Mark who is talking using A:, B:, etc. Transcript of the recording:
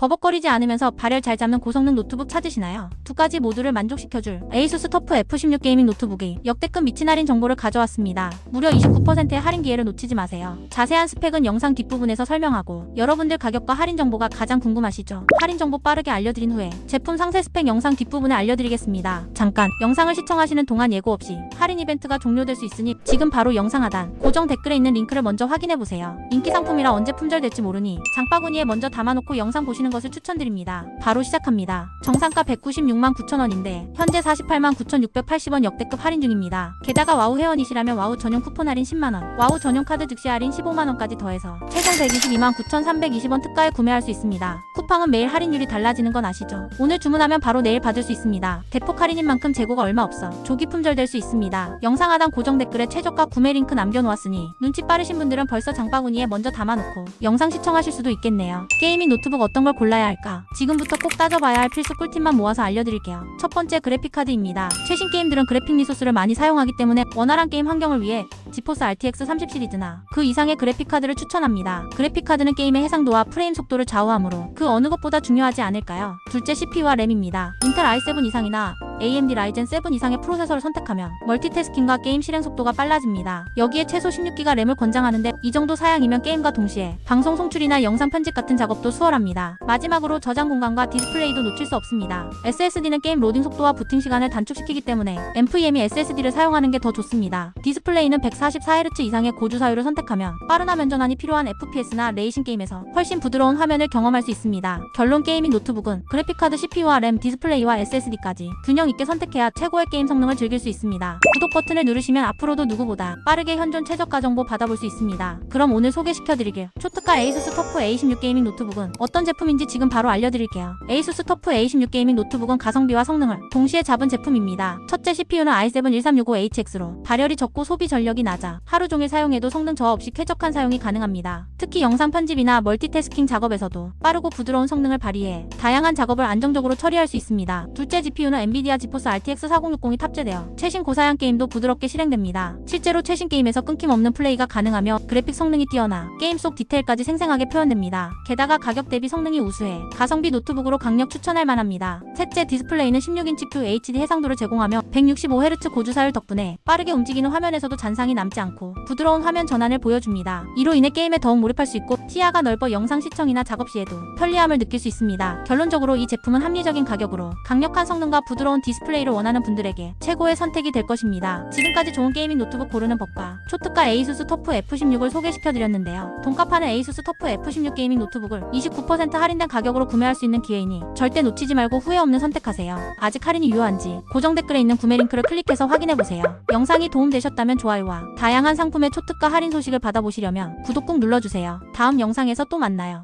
A: 버벅거리지 않으면서 발열 잘 잡는 고성능 노트북 찾으시나요? 두 가지 모두를 만족시켜줄 에이수스 터프 F16 게이밍 노트북이 역대급 미친 할인 정보를 가져왔습니다. 무려 29%의 할인 기회를 놓치지 마세요. 자세한 스펙은 영상 뒷부분에서 설명하고 여러분들 가격과 할인 정보가 가장 궁금하시죠? 할인 정보 빠르게 알려드린 후에 제품 상세 스펙 영상 뒷부분에 알려드리겠습니다. 잠깐 영상을 시청하시는 동안 예고 없이 할인 이벤트가 종료될 수 있으니 지금 바로 영상 하단 고정 댓글에 있는 링크를 먼저 확인해보세요. 인기 상품이라 언제 품절될지 모르니 장바구니에 먼저 담아놓고 영상 보시는 것을 추천드립니다. 바로 시작합니다. 정상가 196만 9천원인데 현재 48만 9,680원 역대급 할인 중입니다. 게다가 와우 회원이시라면 와우 전용 쿠폰 할인 10만원, 와우 전용 카드 즉시 할인 15만원까지 더해서 최종 122만 9,320원 특가에 구매할 수 있습니다. 쿠팡은 매일 할인율이 달라지는 건 아시죠? 오늘 주문하면 바로 내일 받을 수 있습니다. 대폭 할인인 만큼 재고가 얼마 없어 조기 품절될 수 있습니다. 영상 하단 고정 댓글에 최저가 구매 링크 남겨놓았으니 눈치 빠르신 분들은 벌써 장바구니에 먼저 담아놓고 영상 시청하실 수도 있겠네요. 게이밍 노트북 어떤 걸 골라야 할까? 지금부터 꼭 따져봐야 할 필수 꿀팁만 모아서 알려드릴게요. 첫 번째 그래픽카드입니다. 최신 게임들은 그래픽 리소스를 많이 사용하기 때문에 원활한 게임 환경을 위해 지포스 RTX 30 시리즈나 그 이상의 그래픽카드를 추천합니다. 그래픽카드는 게임의 해상도와 프레임 속도를 좌우하므로 그 어느 것보다 중요하지 않을까요? 둘째 CPU와 램입니다. 인텔 i7 이상이나 AMD 라이젠 7 이상의 프로세서를 선택하면 멀티태스킹과 게임 실행 속도가 빨라집니다. 여기에 최소 16기가 램을 권장하는데 이 정도 사양이면 게임과 동시에 방송 송출이나 영상 편집 같은 작업도 수월합니다. 마지막으로 저장 공간과 디스플레이도 놓칠 수 없습니다. SSD는 게임 로딩 속도와 부팅 시간을 단축시키기 때문에 NVMe SSD를 사용하는 게 더 좋습니다. 디스플레이는 144Hz 이상의 고주 사율을 선택하면 빠른 화면 전환이 필요한 FPS나 레이싱 게임에서 훨씬 부드러운 화면을 경험할 수 있습니다. 결론 게이밍 노트북은 그래픽카드 CPU와 램, 디스플레이와 SSD까지 균형 있게 선택해야 최고의 게임 성능을 즐길 수 있습니다. 구독 버튼을 누르시면 앞으로도 누구보다 빠르게 현존 최저가 정보 받아볼 수 있습니다. 그럼 오늘 소개시켜드리길 초특가 에이수스 터프 A16 게이밍 노트북은 어떤 제품인지 지금 바로 알려드릴게요. 에이수스 터프 A16 게이밍 노트북은 가성비와 성능을 동시에 잡은 제품입니다. 첫째 CPU는 i7 1365HX로 발열이 적고 소비 전력이 낮아 하루 종일 사용해도 성능 저하 없이 쾌적한 사용이 가능합니다. 특히 영상 편집이나 멀티태스킹 작업에서도 빠르고 부드러운 성능을 발휘해 다양한 작업을 안정적으로 처리할 수 있습니다. 둘째 GPU는 엔비디아 지포스 RTX 4060이 탑재되어 최신 고사양 게임도 부드럽게 실행됩니다. 실제로 최신 게임에서 끊김없는 플레이가 가능하며 그래픽 성능이 뛰어나 게임 속 디테일까지 생생하게 표현됩니다. 게다가 가격 대비 성능이 우수해 가성비 노트북으로 강력 추천할 만합니다. 셋째 디스플레이는 16인치 QHD 해상도를 제공하며 165Hz 고주사율 덕분에 빠르게 움직이는 화면에서도 잔상이 남지 않고 부드러운 화면 전환을 보여줍니다. 이로 인해 게임에 더욱 몰입할 수 있고 시야가 넓어 영상 시청이나 작업 시에도 편리함을 느낄 수 있습니다. 결론적으로 이 제품은 합리적인 가격으로 강력한 성능과 부드러운 디스플레이를 원하는 분들에게 최고의 선택이 될 것입니다. 지금까지 좋은 게이밍 노트북 고르는 법과 초특가 에이수스 터프 F16을 소개시켜드렸는데요. 돈값하는 에이수스 터프 F16 게이밍 노트북을 29% 할인된 가격으로 구매할 수 있는 기회이니 절대 놓치지 말고 후회 없는 선택하세요. 아직 할인이 유효한지 고정 댓글에 있는 구매 링크를 클릭해서 확인해보세요. 영상이 도움되셨다면 좋아요와 다양한 상품의 초특가 할인 소식을 받아보시려면 구독 꾹 눌러주세요. 다음 영상에서 또 만나요.